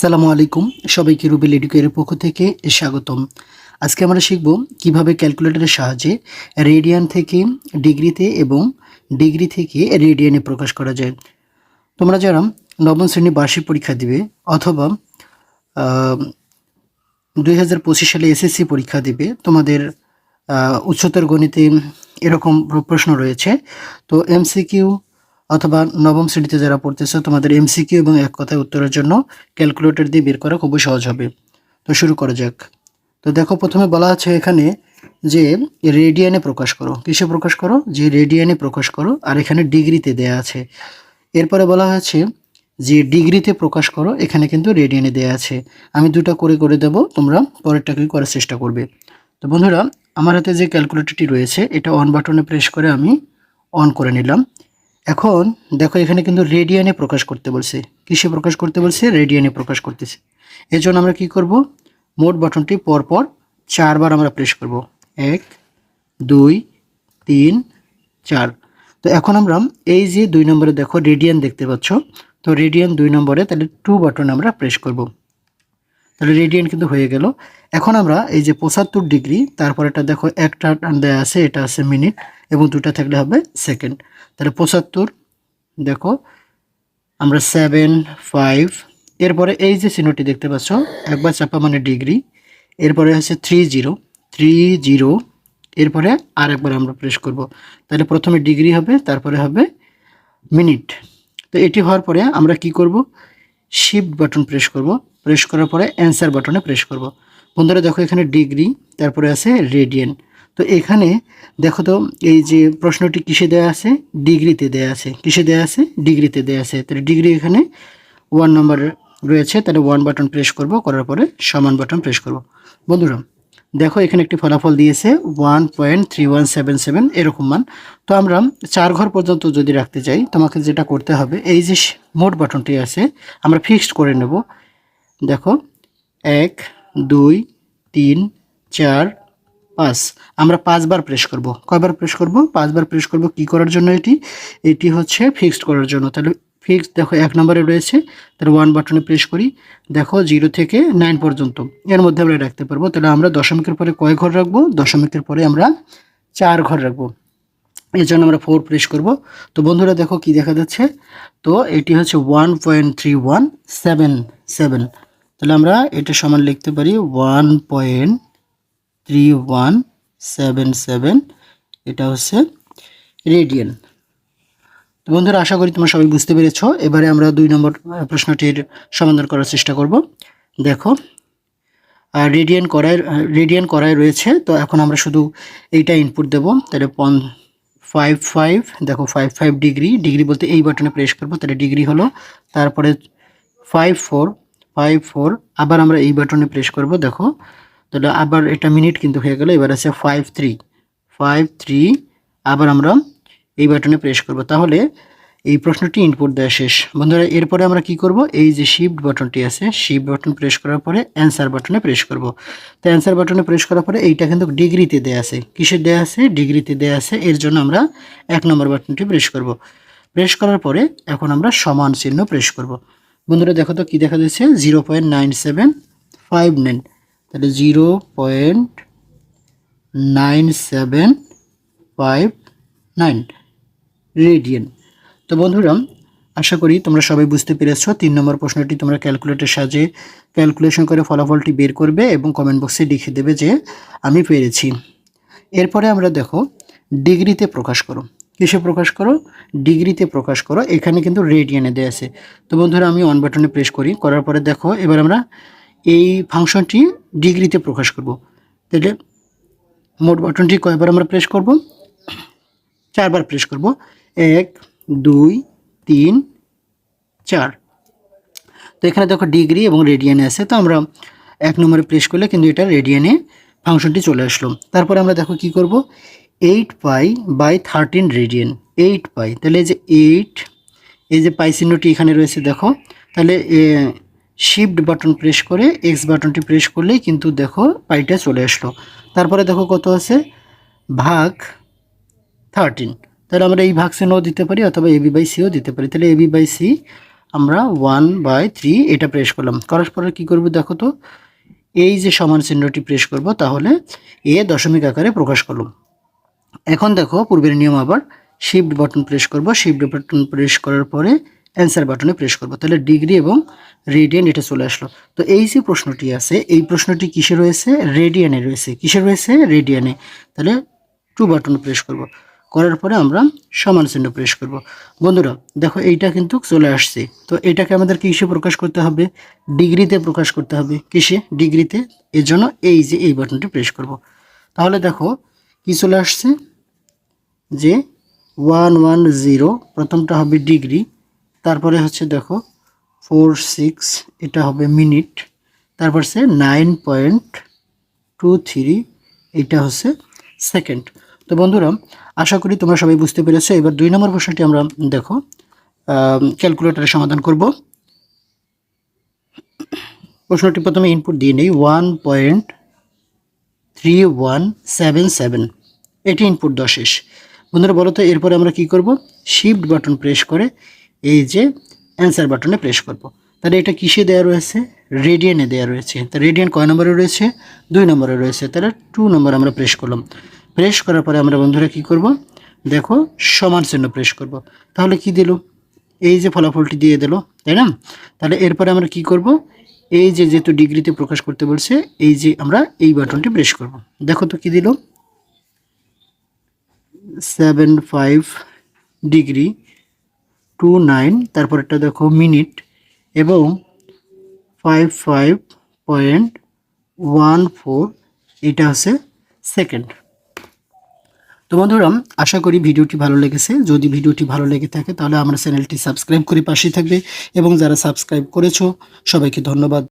আসসালামু আলাইকুম। সবাইকে রুবেল এডুকের পক্ষ থেকে স্বাগতম। আজকে আমরা শিখব কীভাবে ক্যালকুলেটরের সাহায্যে রেডিয়ান থেকে ডিগ্রিতে এবং ডিগ্রি থেকে রেডিয়ানে প্রকাশ করা যায়। তোমরা যারা নবম শ্রেণি বার্ষিক পরীক্ষা দিবে অথবা দুই হাজার পঁচিশ সালে এসএসসি পরীক্ষা দিবে, তোমাদের উচ্চতর গণিতে এরকম প্রশ্ন রয়েছে। তো এমসিকিউ অথবা নবম শ্রেণীতে যারা পড়তেছো, তোমাদের এমসিকিউ এবং এক কথায় উত্তরের জন্য ক্যালকুলেটর দিয়ে বের করা খুবই সহজ হবে। তো শুরু করা যাক। তো দেখো, প্রথমে বলা আছে এখানে যে রেডিয়ানে প্রকাশ করো। কিসে প্রকাশ করো? যে রেডিয়ানে প্রকাশ করো, আর এখানে ডিগ্রিতে দেয়া আছে। এরপরে বলা হয়েছে যে ডিগ্রিতে প্রকাশ করো, এখানে কিন্তু রেডিয়ানে দেয়া আছে। আমি দুটা করে করে দেব, তোমরা পরেরটাকে করার চেষ্টা করবে। তো বন্ধুরা, আমার হাতে যে ক্যালকুলেটরটি রয়েছে, এটা অন বাটনে প্রেস করে আমি অন করে নিলাম। এখন দেখো এখানে কিন্তু রেডিয়ানে প্রকাশ করতে বলছে। কিসে প্রকাশ করতে বলছে? রেডিয়ানে প্রকাশ করতেছে। এর জন্য আমরা কি করব? মোট বাটনটি পরপর চারবার আমরা প্রেস করব। এক, দুই, তিন, চার। তো এখন আমরা এই যে দুই নম্বরে দেখো রেডিয়ান দেখতে পাচ্ছ, তো রেডিয়ান দুই নম্বরে তাহলে টু বাটন আমরা প্রেস করব। তাহলে রেডিয়ান কিন্তু হয়ে গেল। এখন আমরা এই যে পঁচাত্তর ডিগ্রি তারপর এটা দেখো একটা দেয়া আছে, এটা আছে মিনিট এবং দুটা থাকলে হবে সেকেন্ড তাহলে পঁচাত্তর, দেখো, আমরা সেভেন ফাইভ এরপরে এই যে চিহ্নটি দেখতে পাচ্ছ, একবার চাপা মানে ডিগ্রি এরপরে আছে থ্রি জিরো থ্রি জিরো এরপরে আর একবার আমরা প্রেস করব। তাহলে প্রথমে ডিগ্রি হবে, তারপরে হবে মিনিট তো এটি হওয়ার পরে আমরা কি করব? শিফট বাটন প্রেস করব। প্রেস করার পরে অ্যান্সার বাটনে প্রেস করব। বন্ধুরা, দেখো এখানে ডিগ্রি তারপরে আছে রেডিয়ান তো এখানে দেখো তো, এই যে প্রশ্নটি কিসে দেয়া আছে? ডিগ্রিতে দেয়া আছে। কিসে দেয়া আছে? ডিগ্রিতে দেয়া আছে। তাহলে ডিগ্রি এখানে ওয়ান নাম্বার রয়েছে, তাহলে ওয়ান বাটন প্রেস করব, করার পরে সমান বাটন প্রেস করব। বন্ধুরা, দেখো এখানে একটি ফলাফল দিয়েছে one point three one seven seven এরকম মান। তো আমরা চার ঘর পর্যন্ত যদি রাখতে চাই, তোমাকে যেটা করতে হবে, এই যে মোট বাটনটি আছে, আমরা ফিক্সড করে নেব। দেখো, এক, দুই, তিন, চার, পাঁচ। আমরা পাঁচবার প্রেস করব। কয়বার প্রেস করব? পাঁচবার প্রেস করব কি করার জন্য এটি? এটি হচ্ছে ফিক্সড করার জন্য। তাহলে ফিক্সড দেখো, এক নম্বরে রয়েছে। তাহলে ওয়ান বাটনে প্রেস করি। দেখো জিরো থেকে নাইন পর্যন্ত। এর মধ্যে আমরা রাখতে পারব। তাহলে আমরা দশমিকের পরে কয় ঘর রাখব? দশমিকের পরে আমরা চার ঘর রাখব। এর জন্য আমরা ফোর প্রেস করব। তো বন্ধুরা, দেখো কি দেখা যাচ্ছে? তো এটি হচ্ছে one point three one seven seven তাহলে আমরা এটা সমান লিখতে পারি one point three one seven seven এটা হচ্ছে রেডিয়ান তো বন্ধুরা, আশা করি তোমরা সবাই বুঝতে পেরেছ। এবারে আমরা দুই নম্বর প্রশ্নটির সমাধান করার চেষ্টা করব। দেখো আর রেডিয়ান করায় রেডিয়ান করায় রয়েছে, তো এখন আমরা শুধু এইটা ইনপুট দেব। তাহলে পন ফাইভ ফাইভ দেখো ফাইভ ফাইভ ডিগ্রি ডিগ্রি বলতে এই বাটনে প্রেস করব, তাহলে ডিগ্রি হলো, তারপরে ফাইভ ফোর ফাইভ ফোর আবার আমরা এই বাটনে প্রেস করব, দেখো। তাহলে আবার এটা মিনিট কিন্তু হয়ে গেল, এবার আছে ফাইভ থ্রি ফাইভ থ্রি আবার আমরা এই বাটনে প্রেস করব। তাহলে এই প্রশ্নটি ইনপুট দেওয়া শেষ। বন্ধুরা, এরপরে আমরা কি করব? এই যে শিফট বাটনটি আছে শিফট বাটন প্রেস করার পরে অ্যান্সার বাটনে প্রেস করব। তো অ্যান্সার বাটনে প্রেস করার পরে এইটা কিন্তু ডিগ্রিতে দেয়া আছে। কিসের দেয়া আছে? ডিগ্রিতে দেয়া আছে। এর জন্য আমরা এক নম্বর বাটনটি প্রেস করব। প্রেস করার পরে এখন আমরা সমান চিহ্ন প্রেস করব। বন্ধুরা দেখো তো কি দেখা যাচ্ছে? Zero point nine seven five nine তাহলে zero point nine seven five nine radian. তো বন্ধুরা, আশা করি তোমরা সবাই বুঝতে পেরেছ, তিন নম্বর প্রশ্নটি তোমরা ক্যালকুলেটর সাহায্যে ক্যালকুলেশন করে ফলাফলটি বের করবে এবং কমেন্ট বক্সে লিখে দেবে যে, আমি পেরেছি। এরপরে আমরা দেখো, ডিগ্রিতে প্রকাশ করো। কিসে প্রকাশ করো? ডিগ্রিতে প্রকাশ করো। এখানে কিন্তু রেডিয়ানে দেওয়া আছে। তো বন্ধুরা, আমি অন বাটনে প্রেস করি। করার পরে দেখো, এবার আমরা এই ফাংশনটি ডিগ্রিতে প্রকাশ করব। তাহলে মোট বাটনটি কয়বার আমরা প্রেস করব? চারবার প্রেস করব। এক, দুই, তিন, চার। তো এখানে দেখো ডিগ্রি এবং রেডিয়ানে আছে। তো আমরা এক নম্বরে প্রেস করলে কিন্তু এটা রেডিয়ানে ফাংশনটি চলে আসলো। তারপরে আমরা দেখো কি করব? Eight pi by thirteen radian eight pi তাহলে যে এইট এই যে পাই চিহ্নটি এখানে রয়েছে, দেখো। তাহলে শিফট বাটন প্রেস করে এক্স বাটনটি প্রেস করলেই কিন্তু দেখো পাইটা চলে আসলো। তারপরে দেখো কত আছে? ভাগ থার্টিন তাহলে আমরা এই ভাগ চিহ্নও দিতে পারি অথবা এবি বাই, সিও দিতে পারি। তাহলে এবি বাই, সি আমরা ওয়ান বাই থ্রি এটা প্রেস করলাম। করার পরে কী করব দেখো তো? এই যে সমান চিহ্নটি প্রেস করব, তাহলে এ দশমিক আকারে প্রকাশ করলাম। এখন দেখো পূর্বের নিয়ম আবার শিফট বাটন প্রেস করব। শিফট বাটন প্রেস করার পরে অ্যান্সার বাটনে প্রেস করব। তাহলে ডিগ্রি এবং রেডিয়ান এটা চলে আসলো। তো এই যে প্রশ্নটি আছে, এই প্রশ্নটি কিসে রয়েছে? রেডিয়ানে রয়েছে। কিসে রয়েছে? রেডিয়ানে তাহলে টু বাটন প্রেস করব। করার পরে আমরা সমান চিহ্ন প্রেস করব। বন্ধুরা, দেখো এইটা কিন্তু চলে আসছে। তো এটাকে আমাদের কিসে প্রকাশ করতে হবে? ডিগ্রিতে প্রকাশ করতে হবে। কিসে? ডিগ্রিতে। এর জন্য এই যে এই বাটনটি প্রেস করব। তাহলে দেখো কি চলে আসছে? যে ওয়ান ওয়ান জিরো প্রথমটা হবে ডিগ্রি, তারপরে হচ্ছে দেখো ফোর সিক্স, এটা হবে মিনিট, তারপর সে নাইন পয়েন্ট টু থ্রি, এটা হচ্ছে সেকেন্ড। তো বন্ধুরা, আশা করি তোমরা সবাই বুঝতে পেরেছ। এবার দুই নম্বর প্রশ্নটি আমরা দেখো ক্যালকুলেটরে সমাধান করব। প্রশ্নটি প্রথমে ইনপুট দিয়ে নেই one point three one seven seven এটি ইনপুট দেওয়া শেষ বন্ধুরা বলো তো, এরপরে আমরা কি করব? শিফট বাটন প্রেস করে এই যে অ্যান্সার বাটনে প্রেস করব। তাহলে এটা কিসে দেওয়া রয়েছে? রেডিয়ানে দেওয়া রয়েছে। তা রেডিয়ান কয় নম্বরে রয়েছে? দুই নম্বরে রয়েছে। তাহলে টু নম্বর আমরা প্রেস করলাম। প্রেস করার পরে আমরা বন্ধুরা কি করব? দেখো, সমান চিহ্ন প্রেস করব। তাহলে কি দিল? এই যে ফলাফলটি দিয়ে দিল, তাই না? তাহলে এরপরে আমরা কি করব? এই যে যেহেতু ডিগ্রিতে প্রকাশ করতে বলছে, এই যে আমরা এই বাটনটি প্রেস করব। দেখো তো কি দিল? Seven five degree two nine তারপরটা দেখো মিনিট এবং five five point one four এটা হচ্ছে সেকেন্ড তো বন্ধুরা, আশা করি ভিডিওটি ভালো লেগেছে। যদি ভিডিওটি ভালো লেগে থাকে, তাহলে আমার চ্যানেলটি সাবস্ক্রাইব করে পাশে থাকবে, এবং যারা সাবস্ক্রাইব করেছ, সবাইকে ধন্যবাদ।